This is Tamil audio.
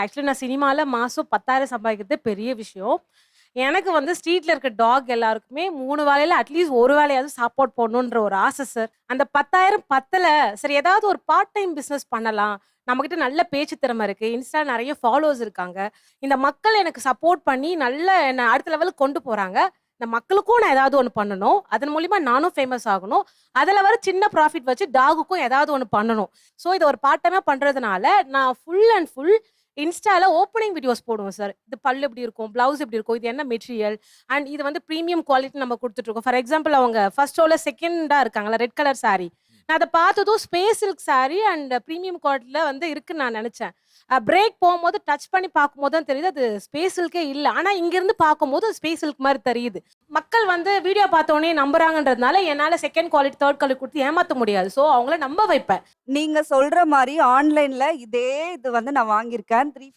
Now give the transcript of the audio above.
ஆக்சுவலி நான் சினிமாவில் மாதம் பத்தாயிரம் சம்பாதிக்கிறது பெரிய விஷயம். எனக்கு வந்து ஸ்ட்ரீட்ல இருக்க டாக் எல்லாருக்குமே மூணு வேலையில அட்லீஸ்ட் ஒரு வேலையாவது சப்போர்ட் போடணுன்ற ஒரு ஆசை சார் அந்த பத்தாயிரம் பத்தல சரி ஏதாவது ஒரு பார்ட் டைம் பிஸ்னஸ் பண்ணலாம். நம்மக்கிட்ட நல்ல பேச்சு திறமை இருக்கு. இன்ஸ்டா நிறைய ஃபாலோவர்ஸ் இருக்காங்க. இந்த மக்கள் எனக்கு சப்போர்ட் பண்ணி நல்ல என்னை அடுத்த லெவலுக்கு கொண்டு போறாங்க. இந்த மக்களுக்கும் நான் ஏதாவது ஒன்று பண்ணணும். அதன் மூலியமா நானும் ஃபேமஸ் ஆகணும். அதில் வர சின்ன ப்ராஃபிட் வச்சு டாகுக்கும் ஏதாவது ஒன்று பண்ணணும். ஸோ இதை ஒரு பார்ட் டைமாக பண்ணுறதுனால நான் ஃபுல் அண்ட் ஃபுல் இன்ஸ்டால ஓப்பனிங் வீடியோஸ் போடுவோம் சார் இது பல்லு எப்படி இருக்கும் ப்ளவுஸ் எப்படி இருக்கும் இது என்ன மெட்டீரியல் அண்ட் இது வந்து ப்ரீமியம் குவாலிட்டி நம்ம கொடுத்துட்ருக்கோம் ஃபார் எக்ஸாம்பிள் அவங்க ஃபர்ஸ்ட் ஷோவில் செகண்டாக இருக்காங்களா ரெட் கலர் சாரீ நான் அதை பார்த்ததும் space silk saree and premium குவாலிட்டியில் வந்து இருக்குன்னு நான் நினச்சேன். பிரேக் போகும்போது டச் பண்ணி பார்க்கும்போது தான் தெரியுது அது ஸ்பேஸ் சில்கே இல்லை. ஆனால் இங்கேருந்து பார்க்கும்போது ஸ்பேஸ் சில்க் மாதிரி தெரியுது. மக்கள் வந்து வீடியோ பார்த்தோன்னே நம்புறாங்கன்றதுனால என்னால் செகண்ட் குவாலிட்டி தேர்ட் குவாலிட்டி கொடுத்து ஏமாற்ற முடியாது. ஸோ அவங்கள நம்ப வைப்பேன். நீங்கள் சொல்கிற மாதிரி ஆன்லைனில் இதே இது வந்து நான் வாங்கியிருக்கேன். த்ரீ